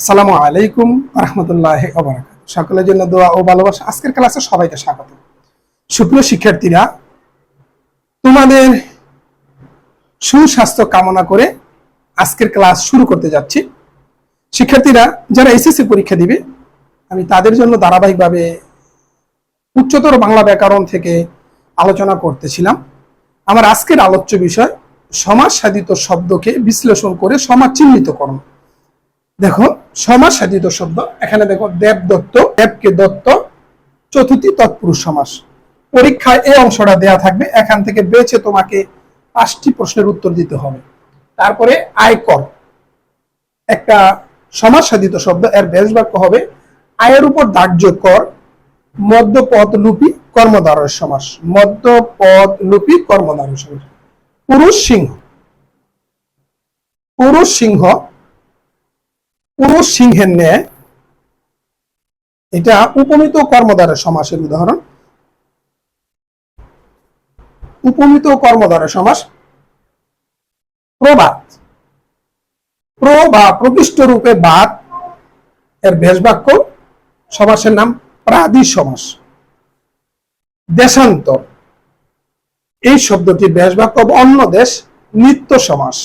আসসালামু আলাইকুম রহমতুল্লাহ সকলের জন্য দোয়া ও ভালোবাসা। আজকের ক্লাসে সবাইকে স্বাগত। সুপ্রিয় শিক্ষার্থীরা, তোমাদের সুস্বাস্থ্য কামনা করে আজকের ক্লাস শুরু করতে যাচ্ছি। শিক্ষার্থীরা, যারা এসএসসি পরীক্ষা দিবে, আমি তাদের জন্য ধারাবাহিকভাবে উচ্চতর বাংলা ব্যাকরণ থেকে আলোচনা করতেছিলাম। আমার আজকের আলোচ্য বিষয় সমাজ সাধিত শব্দকে বিশ্লেষণ করে সমাজ চিহ্নিতকরণ দেখো সমাজ সাধিত শব্দ এখানে দেখো দেব দত্ত, দেবকে দত্ত চতুর্থী তৎপুরুষ সমাস। পরীক্ষায় এই অংশটা দেয়া থাকবে, এখান থেকে বেছে তোমাকে পাঁচটি প্রশ্নের উত্তর দিতে হবে। তারপরে আয়কর একটা সমাজ সাধিত শব্দ এর বেশ বাক্য হবে, আয়ের উপর ধার্য কর মদ্যপদ লুপি কর্মধারয় সমাস। মদ্যপদ লুপি কর্মধারয় সমাস। পুরুষ সিংহ। পুরুষ সিংহ পুরুষ সিংহের ন্যায়, এটা উপমিত কর্মধারের সমাসের উদাহরণ। উপমিত কর্মধারের সমাস প্রবাদ। প্র বা প্রকৃষ্ট রূপে বাদ, এর ভেষ বাক্য সমাসের নাম প্রাদি সমাস। দেশান্তর। এই শব্দটি ব্যাস বাক্য অন্য দেশ, নিত্য সমাস।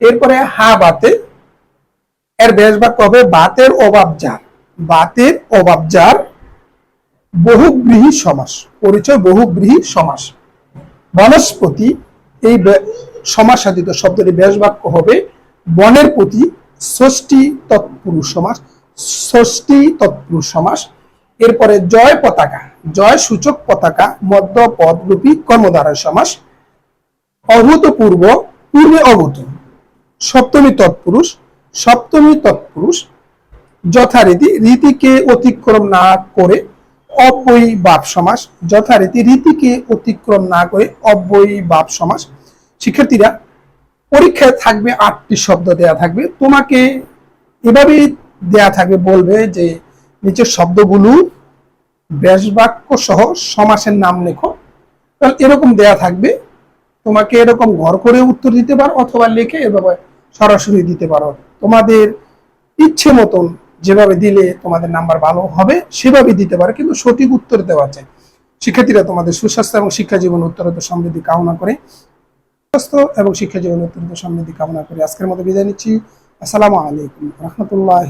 এরপরে হা বাতে এর ব্যাস বাক্য হবে বাতের অভাব যার। বাতের অভাব যার বহুগৃহী সমাস। পরিচয় বহুগৃহী সমাস। বনস্পতি এই সমাস সাধিত শব্দটি ব্যাস বাক্য হবে বনের প্রতি ষষ্ঠী তৎপুরুষ সমাস ষষ্ঠী তৎপুরুষ সমাস। এরপরে জয় পতাকা, জয় সূচক পতাকা, মধ্য পদরূপী কর্মধারয় সমাস। অভূতপূর্ব, পূর্বে অভূত, সপ্তমী তৎপুরুষ সপ্তমী তৎপুরুষ যথারীতি রীতিকে অতিক্রম না করে অব্যয়ী বাপ সমাস, যথারীতি রীতিকে অতিক্রম না করে অব্যয়ী বাপ সমাস। শিক্ষার্থীরা, পরীক্ষায় থাকবে আটটি শব্দ দেয়া থাকবে। তোমাকে এভাবেই দেয়া থাকবে, বলবে যে নিচের শব্দগুলো ব্যাস বাক্য সহ সমাসের নাম লেখো। এরকম দেয়া থাকবে। তোমাকে এরকম ঘর করে উত্তর দিতে পারো অথবা লিখে এভাবে সরাসরি দিতে পারো। তোমাদের ইচ্ছে মতন যেভাবে দিলে তোমাদের নাম্বার ভালো হবে সেভাবে দিতে পারো। কিন্তু সঠিক উত্তর দেওয়া চাই। শিক্ষার্থীরা তোমাদের সুস্বাস্থ্য এবং শিক্ষা জীবন উত্তরত সমৃদ্ধি কামনা করে। সুস্বাস্থ্য এবং শিক্ষা জীবন উত্তরত সমৃদ্ধি কামনা করে। আজকের মতো বিদায় নিচ্ছি। আসসালামু আলাইকুম। রহমতুল্লাহ